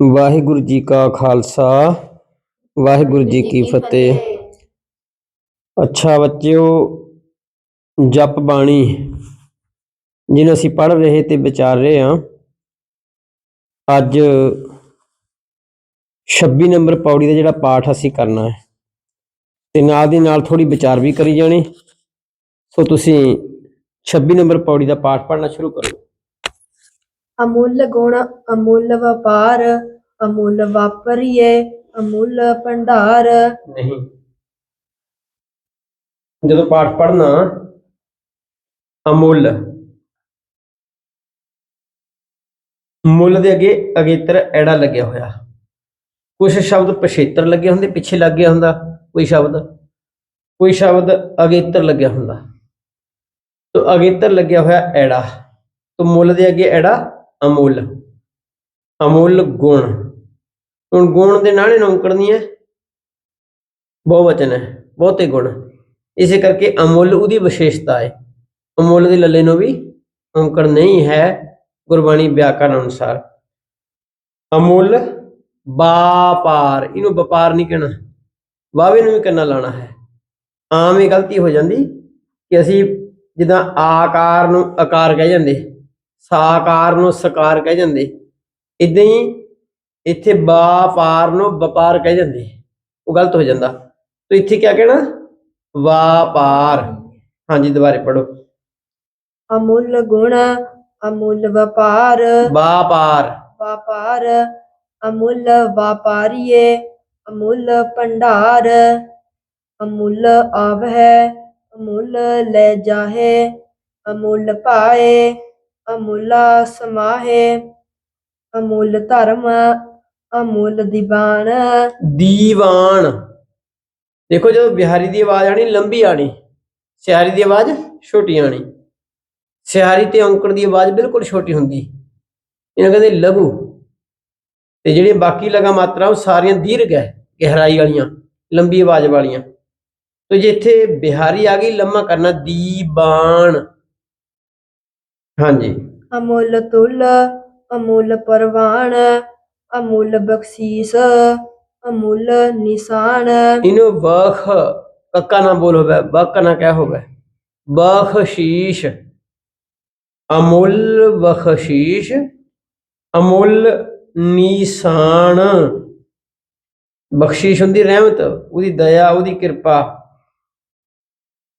ਵਾਹਿਗੁਰੂ ਜੀ ਕਾ ਖਾਲਸਾ, ਵਾਹਿਗੁਰੂ ਜੀ ਕੀ ਫਤਿਹ। ਅੱਛਾ ਬੱਚਿਓ, ਜਪ ਬਾਣੀ, ਜਿਹਨੂੰ ਅਸੀਂ ਪੜ੍ਹ ਰਹੇ ਤੇ ਵਿਚਾਰ ਰਹੇ ਹਾਂ, ਅੱਜ 26 ਨੰਬਰ ਪੌੜੀ ਦਾ ਜਿਹੜਾ ਪਾਠ ਅਸੀਂ ਕਰਨਾ ਹੈ, ਤੇ ਨਾਲ ਦੀ ਨਾਲ ਥੋੜੀ ਵਿਚਾਰ ਵੀ ਕਰੀ ਜਾਣੀ। ਸੋ ਤੁਸੀਂ 26 ਨੰਬਰ ਪੌੜੀ ਦਾ ਪਾਠ ਪੜ੍ਹਨਾ ਸ਼ੁਰੂ ਕਰੋ। ਅਮੁੱਲ ਗੁਣ, ਅਮੁੱਲ ਵਪਾਰ, ਅਮੁੱਲ ਵਾਪਰੀਏ, ਅਮੁੱਲ ਭੰਡਾਰ। ਨਹੀਂ। ਜਦੋਂ ਪਾਠ ਪੜ੍ਹਨਾ, ਅਮੁੱਲ। ਮੁੱਲ ਦੇ ਅੱਗੇ ਅਗੇਤਰ ਐੜਾ ਲੱਗਿਆ ਹੋਇਆ। ਕੁਝ ਸ਼ਬਦ ਪਛੇਤਰ ਲੱਗੇ ਹੁੰਦੇ, ਪਿੱਛੇ ਲੱਗਿਆ ਹੁੰਦਾ, ਕੋਈ ਸ਼ਬਦ। ਕੋਈ ਸ਼ਬਦ ਅਗੇਤਰ ਲੱਗਿਆ ਹੁੰਦਾ। ਤੋ ਅਗੇਤਰ ਲੱਗਿਆ ਹੋਇਆ ਐੜਾ। ਤੋ ਮੁੱਲ ਦੇ ਅੱਗੇ ਐੜਾ ਅਮੁੱਲ ਅਮੁੱਲ ਗੁਣ। ਹੁਣ ਗੁਣ ਦੇ ਨਾਲੇ ਨੌਕੜ ਨਹੀਂ ਹੈ। ਬਹੁਵਚਨ ਹੈ, ਬਹੁਤੇ ਗੁਣ। ਇਸੇ ਕਰਕੇ ਅਮੁੱਲ ਉਹਦੀ ਵਿਸ਼ੇਸ਼ਤਾ ਹੈ। ਅਮੁੱਲ ਦੇ ਲੱਲੇ ਨੂੰ ਵੀ ਔਂਕੜ ਨਹੀਂ ਹੈ ਗੁਰਬਾਣੀ ਵਿਆਕਰਨ ਅਨੁਸਾਰ। ਅਮੁੱਲ ਵਪਾਰ, ਇਹਨੂੰ ਵਪਾਰ ਨਹੀਂ ਕਹਿਣਾ। ਵਾਵੇ ਨੂੰ ਵੀ ਕੰਨਾ ਲਾਣਾ ਹੈ। ਆਮ ਹੀ ਗਲਤੀ ਹੋ ਜਾਂਦੀ ਕਿ ਅਸੀਂ ਜਿੱਦਾਂ ਆਕਾਰ ਨੂੰ ਆਕਾਰ ਕਹਿ ਜਾਂਦੇ। ਸਾਕਾਰ ਨੂੰ ਸਕਾਰ ਕਹਿ ਜਾਂਦੇ। ਇਦਾਂ ਹੀ ਇੱਥੇ ਵਪਾਰ ਨੂੰ ਵਪਾਰ ਕਹਿ ਜਾਂਦੇ। ਉਹ ਗਲਤ ਹੋ ਜਾਂਦਾ। ਤੋ ਇੱਥੇ ਕੀ ਕਹਿਣਾ? ਵਪਾਰ। ਹਾਂਜੀ ਦੁਬਾਰੇ ਪੜੋ ਅਮੁੱਲ ਗੁਣ ਅਮੁੱਲ ਵਪਾਰ। ਵਪਾਰ। ਵਪਾਰ ਅਮੁੱਲ ਵਾਪਾਰੀਏ ਅਮੁੱਲ ਭੰਡਾਰ। ਅਮੁੱਲ ਆਵਹਿ ਅਮੁੱਲ ਲੈ ਜਾਹੇ ਅਮੁੱਲ ਪਾਏ। ਅਮੁੱਲਾ ਸਮਾਹੇ, ਅਮੁੱਲ ਧਰਮ, ਅਮੁੱਲ ਦੀਵਾਨ। ਦੀਵਾਨ। ਦੇਖੋ ਜਦੋਂ ਬਿਹਾਰੀ ਦੀ ਆਵਾਜ਼ ਆਣੀ ਲੰਬੀ ਆਣੀ ਸਿਹਾਰੀ ਦੀ ਆਵਾਜ਼ ਛੋਟੀ ਆਣੀ ਸਿਹਾਰੀ ਤੇ ਔਂਕੜ ਦੀ ਆਵਾਜ਼ ਬਿਲਕੁਲ ਛੋਟੀ ਹੁੰਦੀ। ਇਹਨਾਂ ਕਹਿੰਦੇ ਲਘੂ। ਤੇ ਜਿਹੜੀਆਂ ਬਾਕੀ ਲਗਾ ਮਾਤਰਾ, ਉਹ ਸਾਰੀਆਂ ਦੀਰਘ ਹੈ, ਗਹਿਰਾਈ ਵਾਲੀਆਂ, ਲੰਬੀ ਆਵਾਜ਼ ਵਾਲੀਆਂ। ਤੇ ਜੇ ਇੱਥੇ ਬਿਹਾਰੀ ਆ ਗਈ, ਲੰਮਾ ਕਰਨਾ, ਦੀਵਾਨ। ਹਾਂਜੀ। ਅਮੁੱਲ ਤੁਲ ਅਮੁੱਲ ਪਰਵਾਨ ਅਮੁੱਲ ਬਖਸ਼ੀਸ ਅਮੁੱਲ ਨਿਸ਼ਾਨ। ਇਹਨੂੰ ਬਖ ਕੱਕਾ ਨਾ ਬੋਲ ਹੋਵੇ ਬਕ ਨਾ ਕਹਿ ਹੋਵੇ। ਬਖਸ਼ੀਸ਼ ਅਮੁੱਲ ਬਖਸ਼ੀਸ਼ ਅਮੁੱਲ ਨਿਸ਼ਾਨ। ਬਖਸ਼ੀਸ਼ ਹੁੰਦੀ ਰਹਿਮਤ ਉਹਦੀ ਦਇਆ ਉਹਦੀ ਕਿਰਪਾ।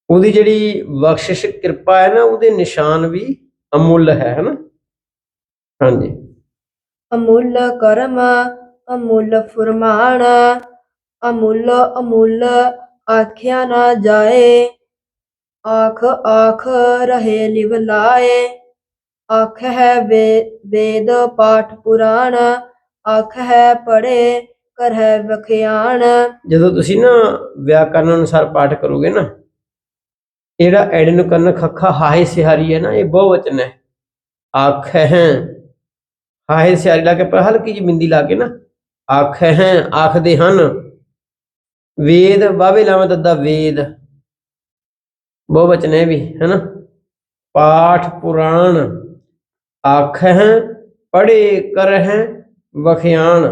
ਉਹਦੀ ਜਿਹੜੀ ਬਖਸ਼ਿਸ਼ ਕਿਰਪਾ ਹੈ ਨਾ ਉਹਦੇ ਨਿਸ਼ਾਨ ਵੀ ਅਮੁੱਲ ਹੈ ਹਨਾ? ਹਾਂਜੀ। ਅਮੁੱਲ ਕਰਮ ਅਮੁੱਲ ਫੁਰਮਾਨ ਅਮੁੱਲ ਅਮੁੱਲ ਆਖਿਆ ਨਾ ਜਾਏ। ਆਖ ਆਖ ਰਹੇ ਲਿਵ ਲਾਏ। ਆਖ ਹੈ ਵੇਦ ਪਾਠ ਪੁਰਾਣ। ਆਖ ਹੈ ਪੜੇ ਕਰ ਹੈ ਵਖਿਆਣ। ਜਦੋਂ ਤੁਸੀਂ ਨਾ ਵਿਆਕਰਨ ਅਨੁਸਾਰ ਪਾਠ ਕਰੋਗੇ ਨਾ ਜਿਹੜਾ ਐਡਨ ਨੂੰ ਕੰਨ ਖੱਖਾ ਹਾਏ ਸਿਹਾਰੀ ਹੈ ਨਾ, ਇਹ ਬਹੁਵਚਨ ਹੈ। ਆਖ ਹੈ ਹਾਏ ਸਿਹਾਰੀ ਲਾ ਕੇ ਪਰ ਹਲਕੀ ਜਿਹੀ ਬਿੰਦੀ ਲਾ ਕੇ ਨਾ, ਆਖ ਹੈ, ਆਖਦੇ ਹਨ, ਵੇਦ ਬਾਵੇ ਲਾਵਾਂ ਦੱਦਾ ਵੇਦ। ਬਹੁਵਚਨ ਹੈ ਵੀ ਹੈ ਨਾ ਪਾਠ ਪੁਰਾਣ, ਆਖ ਹੈ ਪੜੇ ਕਰ ਹੈ ਵਖਿਆਣ।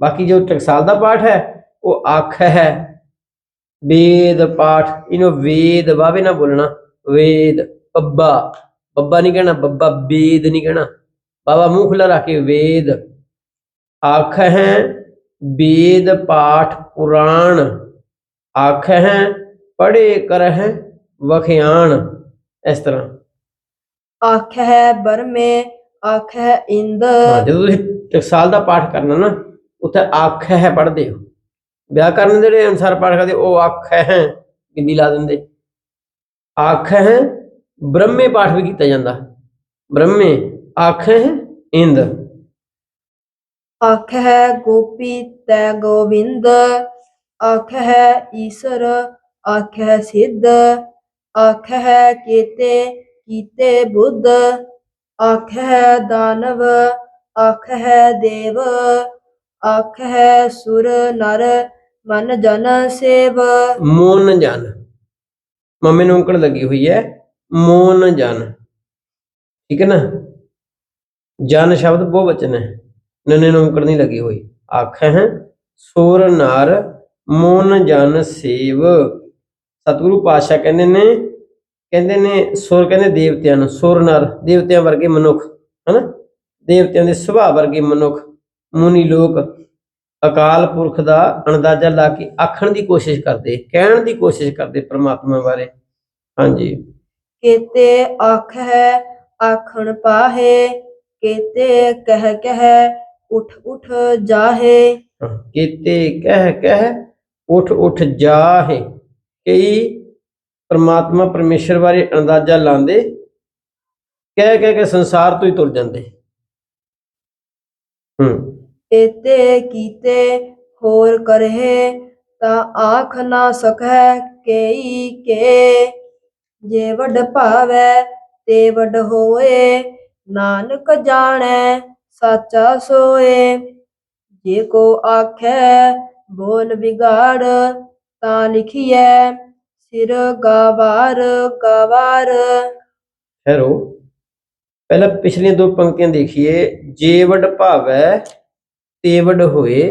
ਬਾਕੀ ਜੋ ਟਕਸਾਲ ਦਾ ਪਾਠ ਹੈ, ਉਹ ਆਖ ਹੈ। ਵੇਦ ਪਾਠ ਇਹਨੂੰ ਵੇਦ ਵਾਵੇ ਨਾ ਬੋਲਣਾ ਵੇਦ ਬੱਬਾ। ਬੱਬਾ ਨਹੀਂ ਕਹਿਣਾ ਬੱਬਾ ਵੇਦ ਨਹੀਂ ਕਹਿਣਾ। ਬਾਬਾ ਮੂੰਹ ਖੁੱਲਾ ਰੱਖ ਕੇ ਵੇਦ। ਆਖ ਹੈ ਵੇਦ ਪਾਠ ਪੁਰਾਣ। ਆਖ ਹੈ ਪੜੇ ਕਰ ਹੈ ਵਖਿਆਣ। ਇਸ ਤਰ੍ਹਾਂ। ਆਖ ਹੈ ਬਰਮੇ ਆਖ ਹੈ ਇੰਦ ਜਦੋਂ ਤੁਸੀਂ ਟਕਸਾਲ ਦਾ ਪਾਠ ਕਰਨਾ ਨਾ ਉੱਥੇ ਆਖ ਹੈ ਪੜ੍ਹਦੇ ਹੋ। ਵਿਆਕਰਨ ਦੇ ਜਿਹੜੇ ਅਨੁਸਾਰ ਪਾਠ ਕਰਦੇ, ਉਹ ਆਖ ਹੈ ਬਿੰਦੀ ਲਾ ਦਿੰਦੇ। ਆਖ ਹੈ, ਬ੍ਰਹਮੇ ਪਾਠ ਵੀ ਕੀਤਾ ਜਾਂਦਾ ਬ੍ਰਹਮੇ, ਆਖ ਹੈ, ਇੰਦ। ਆਖ ਹੈ, ਗੋਪੀ ਤੈ ਗੋਵਿੰਦ। ਆਖ ਹੈ, ਈਸ਼ਰ। ਆਖ ਹੈ, ਸਿੱਧ। ਆਖ ਹੈ, ਕੀਤੇ ਕੀਤੇ ਬੁੱਧ। ਆਖ ਹੈ, ਦਾਨਵ। ਆਖ ਹੈ, ਦੇਵ। ਆਖ ਹੈ ਸੁਰ ਨਰ ਮਨ ਜਨ ਸੇਵ। ਮੋਨ ਜਨ। ਮੰਮੀ ਨੂੰ ਉਂਕੜ ਲੱਗੀ ਹੋਈ ਹੈ, ਮੋਨ ਜਨ। ਠੀਕ ਹੈ ਨਾ? ਜਨ ਸ਼ਬਦ ਬਹੁ ਵਚਨ ਹੈ। ਨਨੇ ਨੂੰ ਔਂਕੜ ਨਹੀਂ ਲੱਗੀ ਹੋਈ। ਆਖੈ ਹੈ, ਸੁਰ ਨਰ ਮੋਨ ਜਨ ਸੇਵ। ਸਤਿਗੁਰੂ ਪਾਤਸ਼ਾਹ ਕਹਿੰਦੇ ਨੇ ਕਹਿੰਦੇ ਨੇ, ਸੁਰ ਕਹਿੰਦੇ ਦੇਵਤਿਆਂ ਨੂੰ। ਸੁਰ ਨਰ, ਦੇਵਤਿਆਂ ਵਰਗੇ ਮਨੁੱਖ, ਹਨਾ? ਦੇਵਤਿਆਂ ਦੇ ਸੁਭਾਅ ਵਰਗੇ ਮਨੁੱਖ। ਮੁਨੀ ਲੋਕ ਅਕਾਲ ਪੁਰਖ ਦਾ ਅੰਦਾਜ਼ਾ ਲਾ ਕੇ ਆਖਣ ਦੀ ਕੋਸ਼ਿਸ਼ ਕਰਦੇ ਕਹਿਣ ਦੀ ਕੋਸ਼ਿਸ਼ ਕਰਦੇ ਪ੍ਰਮਾਤਮਾ ਬਾਰੇ। ਹਾਂਜੀ। ਕੇਤੇ ਆਖੈ ਆਖਣ ਪਾਹੇ ਕੇਤੇ ਕਹਿ ਕਹਿ ਉਠ ਉਠ ਜਾਹੇ। ਹਾਂ, ਕੀਤੇ ਕਹਿ ਕਹਿ ਉਠ ਉਠ ਜਾਹੇ। ਕਈ ਪ੍ਰਮਾਤਮਾ ਪਰਮੇਸ਼ਰ ਬਾਰੇ ਅੰਦਾਜ਼ਾ ਲਾਉਂਦੇ ਕਹਿ ਕਹਿ ਕੇ ਸੰਸਾਰ ਤੋਂ ਹੀ ਤੁਰ ਜਾਂਦੇ। ਹੂੰ। ਏਤੇ ਕੀਤੇ ਹੋਰ ਕਰਹਿ, ਤਾਂ ਆਖ ਨਾ ਸਕੈ ਕੇਈ ਕੇ। ਜੇ ਵੱਡ ਭਾਵੈ ਤੇ ਵੱਡ ਹੋਏ, ਨਾਨਕ ਜਾਣੈ ਸਾਚਾ ਸੋਏ। ਜੇ ਕੋ ਆਖੈ ਬੋਲ ਵਿਗਾੜ, ਤਾਂ ਲਿਖੀਐ ਸਿਰ ਗਾਵਾਰ ਗਾਵਾਰ। ਠਹਿਰੋ ਪਹਿਲਾਂ ਪਿਛਲੀਆਂ ਦੋ ਪੰਕਤੀਆਂ ਦੇਖੀਏ। ਜੇ ਵੱਡ ਭਾਵੈ ਤੇਵੜ ਹੋਏ।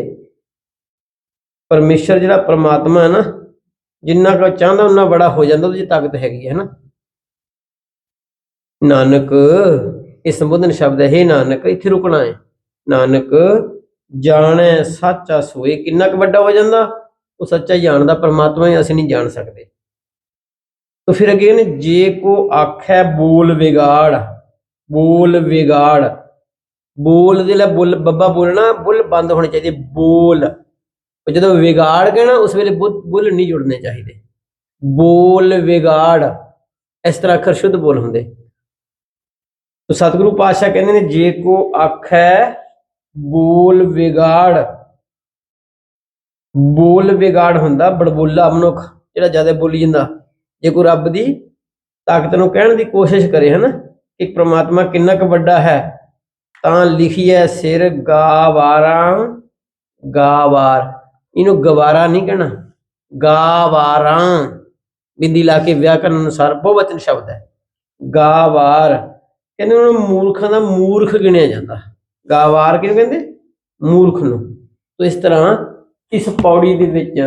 ਪਰਮੇਸ਼ਰ ਜਿਹੜਾ ਪਰਮਾਤਮਾ ਹੈ ਨਾ, ਜਿੰਨਾ ਕੋ ਚਾਹੁੰਦਾ ਉਹਨਾਂ ਬੜਾ ਹੋ ਜਾਂਦਾ, ਉਹਦੀ ਤਾਕਤ ਹੈਗੀ ਹੈ ਨਾ ਨਾਨਕ, ਇਹ ਸੰਬੋਧਨ ਸ਼ਬਦ ਹੈ ਨਾਨਕ, ਇੱਥੇ ਰੁਕਣਾ ਹੈ। ਨਾਨਕ, ਜਾਣੈ, ਸੱਚਾ ਸੋਏ। ਕਿੰਨਾ ਕੁ ਵੱਡਾ ਹੋ ਜਾਂਦਾ, ਉਹ ਸੱਚਾ ਜਾਣਦਾ ਪਰਮਾਤਮਾ ਹੀ, ਅਸੀਂ ਨਹੀਂ ਜਾਣ ਸਕਦੇ। ਤਾਂ ਫਿਰ ਅਗੇ ਨੇ ਜੇ ਕੋ ਆਖੈ ਬੋਲ ਵਿਗਾੜ ਬੋਲ ਵਿਗਾੜ ਬੋਲ ਦੇ ਲਈ ਬੁੱਲ, ਬੱਬਾ ਬੋਲਣਾ, ਬੁੱਲ ਬੰਦ ਹੋਣੇ ਚਾਹੀਦੇ, ਬੋਲ। ਜਦੋਂ ਵਿਗਾੜ ਗਏ ਨਾ, ਉਸ ਵੇਲੇ ਬੁੱਲ ਬੁੱਲ ਨਹੀਂ ਜੁੜਨੇ ਚਾਹੀਦੇ। ਬੋਲ, ਵਿਗਾੜ, ਇਸ ਤਰ੍ਹਾਂ ਅੱਖਰ ਸ਼ੁੱਧ ਬੋਲ ਹੁੰਦੇ। ਤੋ ਸਤਿਗੁਰੂ ਪਾਤਸ਼ਾਹ ਕਹਿੰਦੇ ਨੇ, ਜੇ ਕੋ ਹੈ ਬੋਲ ਵਿਗਾੜ। ਬੋਲ ਵਿਗਾੜ ਹੁੰਦਾ, ਬੜਬੋਲਾ ਮਨੁੱਖ, ਜਿਹੜਾ ਜ਼ਿਆਦਾ ਬੋਲੀ ਜਾਂਦਾ। ਜੇ ਕੋਈ ਰੱਬ ਦੀ ਤਾਕਤ ਨੂੰ ਕਹਿਣ ਦੀ ਕੋਸ਼ਿਸ਼ ਕਰੇ, ਹਨਾ, ਕਿ ਪ੍ਰਮਾਤਮਾ ਕਿੰਨਾ ਕੁ ਵੱਡਾ ਹੈ ਤਾਂ ਲਿਖੀਐ ਸਿਰ ਗਾਵਾਰਾਂ, ਗਾਵਾਰ। ਇਹਨੂੰ ਗਵਾਰਾ ਨਹੀਂ ਕਹਿਣਾ। ਗਾਵਾਰਾਂ। ਬਿੰਦੀ ਲਾ ਕੇ ਵਿਆਕਰਨ ਅਨੁਸਾਰ ਬਹੁਵਚਨ ਸ਼ਬਦ ਹੈ। ਗਾਵਾਰ। ਕਹਿੰਦੇ ਉਹਨਾਂ ਨੂੰ ਮੂਰਖਾਂ ਦਾ ਮੂਰਖ ਗਿਣਿਆ ਜਾਂਦਾ। ਗਾਵਾਰ ਕਿਹਨੂੰ ਕਹਿੰਦੇ? ਮੂਰਖ ਨੂੰ। ਤੋ ਇਸ ਤਰ੍ਹਾਂ ਇਸ ਪੌੜੀ ਦੇ ਵਿੱਚ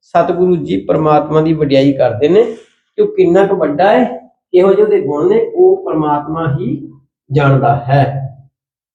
ਸਤਿਗੁਰੂ ਜੀ ਪਰਮਾਤਮਾ ਦੀ ਵਡਿਆਈ ਕਰਦੇ ਨੇ ਕਿ ਉਹ ਕਿੰਨਾ ਕੁ ਵੱਡਾ ਹੈ ਇਹੋ ਜਿਹੇ ਉਹਦੇ ਗੁਣ ਨੇ, ਉਹ ਪਰਮਾਤਮਾ ਹੀ ਜਾਣਦਾ ਹੈ।